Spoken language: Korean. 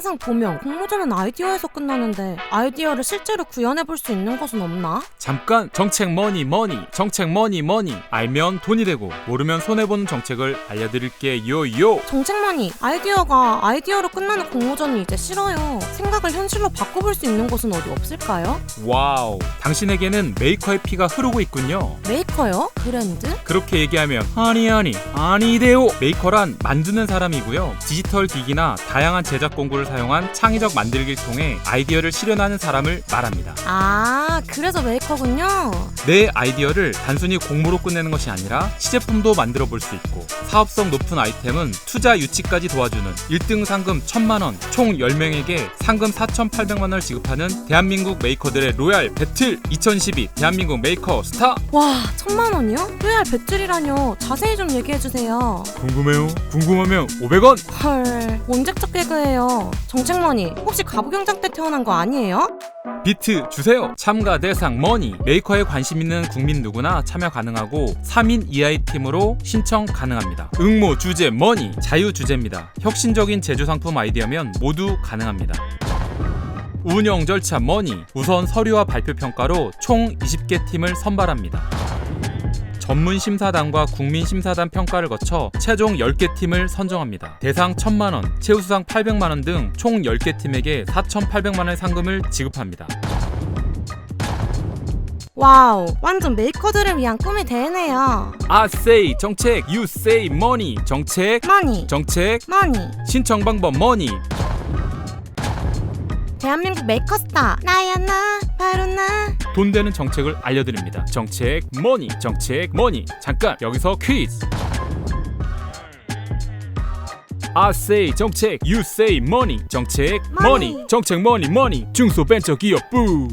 항상 보면 공모전은 아이디어에서 끝나는데 아이디어를 실제로 구현해 볼 수 있는 것은 없나? 잠깐 정책 머니 머니 정책 머니 머니 알면 돈이 되고 모르면 손해 보는 정책을 알려드릴게요 요. 정책만이 아이디어가 아이디어로 끝나는 공모전이 이제 싫어요. 생각을 현실로 바꿔볼 수 있는 곳은 어디 없을까요? 와우. 당신에게는 메이커의 피가 흐르고 있군요. 메이커요? 브랜드? 그렇게 얘기하면 아니 아니 아니데요 메이커란 만드는 사람이고요 디지털 기기나 다양한 제작 공구를 사용한 창의적 만들기를 통해 아이디어를 실현하는 사람을 말합니다 아, 그래서 메이커군요. 내 아이디어를 단순히 공모로 끝내는 것이 아니라 시제품도 만들어 볼 수 있고 사업성 높은 아이템은 투자 유치까지 도와주는 1등 상금 1000만 원 총 10명에게 상금 4800만 원을 지급하는 대한민국 메이커들의 로얄 배틀 2012 대한민국 메이커 스타 와, 천만 원이요? 로얄 배틀이라뇨. 자세히 좀 얘기해 주세요. 궁금해요? 궁금하면 500원 헐, 언제적 개그예요? 정책머니, 혹시 가부경장 때 태어난 거 아니에요? 비트 주세요. 참가 대상 머니 메이커에 관심 있는 국민 누구나 참여 가능하고 3인 이하의 팀으로 신청 가능합니다. 응모 주제 머니 자유 주제입니다. 혁신적인 제조 상품 아이디어면 모두 가능합니다. 운영 절차 머니 우선 서류와 발표 평가로 총 20개 팀을 선발합니다. 전문 심사단과 국민 심사단 평가를 거쳐 최종 10개 팀을 선정합니다. 대상 1000만 원, 최우수상 800만 원 등 총 10개 팀에게 4,800만 원의 상금을 지급합니다. 와우, 완전 메이커들을 위한 꿈이 되네요. Say 정책, say money 정책, 머니, 정책, 머니. 신청 방법 money 대한민국 메이커스타. 나야 나, 바로 나. 돈 되는 정책을 알려드립니다. 정책, money, 정책, money. 잠깐 여기서 퀴즈. I say 정책, you say money. 정책, Money. 정책, money, money. 중소벤처기업 부